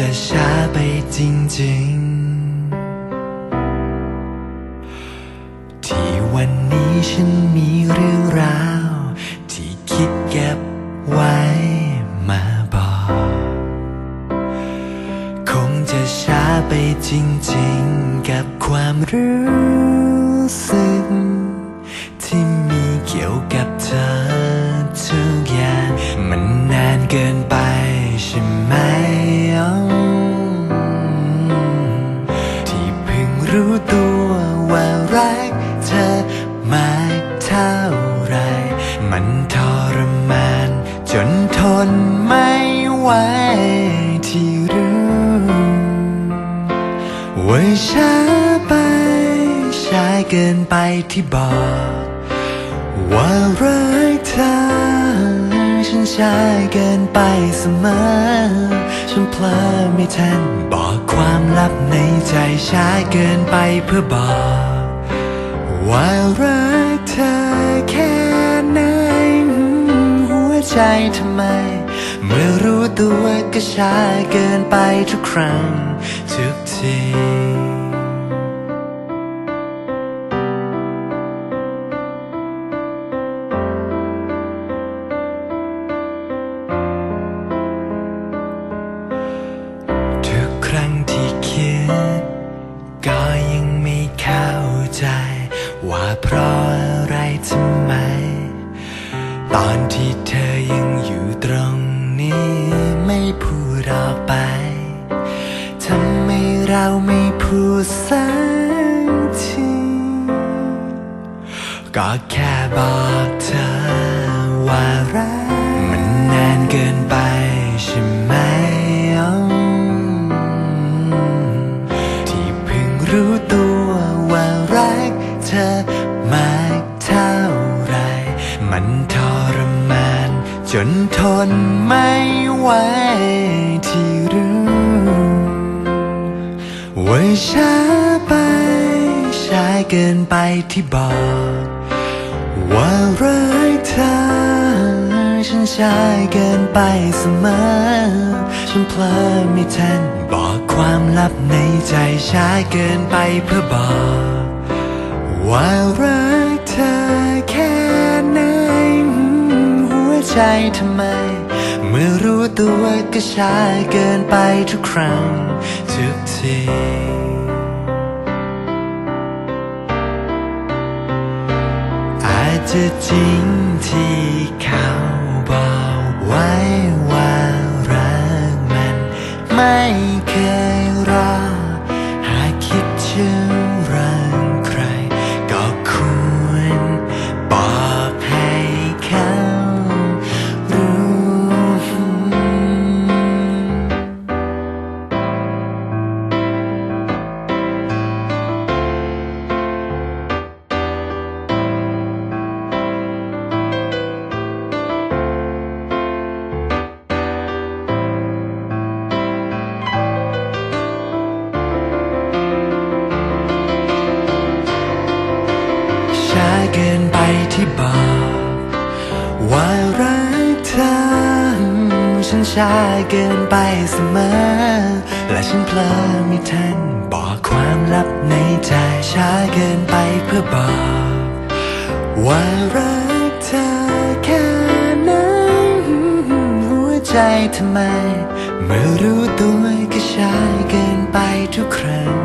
จะช้าไปจริงๆ ที่วันนี้ฉันมีเรื่องราว ที่คิดเก็บไว้มาบอก คงจะช้าไปจริงๆ กับความรู้สึก ที่มีเกี่ยวกับเธอทุกอย่าง มันนานเกินไปใช่ไหม ท่าไร มันทรมาน จนทนไม่ไหวที่รู้ว่าช้าไปช้าเกินไปที่บอก ว่ารักเธอฉันช้าเกินไปเสมอ ฉันเพลอไม่ทันบอกความลับในใจช้าเกินไปเพื่อบอก ว่ารัก ใจทำไม เมื่อรู้ตัวก็ช้าเกินไปทุกครั้งทุกที ตอนที่เธอยังอยู่ตรงนี้ไม่พูดออกไป ทำไมเราไม่พูดสักที ก็แค่บอกเธอว่ารักมันนานเกินไปใช่ไหมอ๋อที่เพิ่งรู้ตัวว่ารักเธอมากเท่าไรมัน จนทนไม่ไหวที่รู้ว่าช้าไปช้าเกินไปที่บอก ว่ารักเธอ ฉันช้าเกินไปเสมอ ฉันเพลอไม่ทันบอกความลับในใจช้าเกินไปเพื่อบอก ว่ารักเธอแค่ ใจทำไม เมื่อรู้ตัวก็ช้าเกินไปทุกครั้ง ทุกทีอาจจะจริงที่เขาบอกไว้ว่ารักมันไม่เคย ที่บอกว่ารักเธอฉันช้าเกินไปเสมอ และฉันเพลอม่ทันบอกความลับในใจช้าเกินไปเพื่อบอกว่ารักเธอแค่ไหนหัวใจทำไม เมื่อรู้ตัวก็ช้าเกินไปทุกครั้ง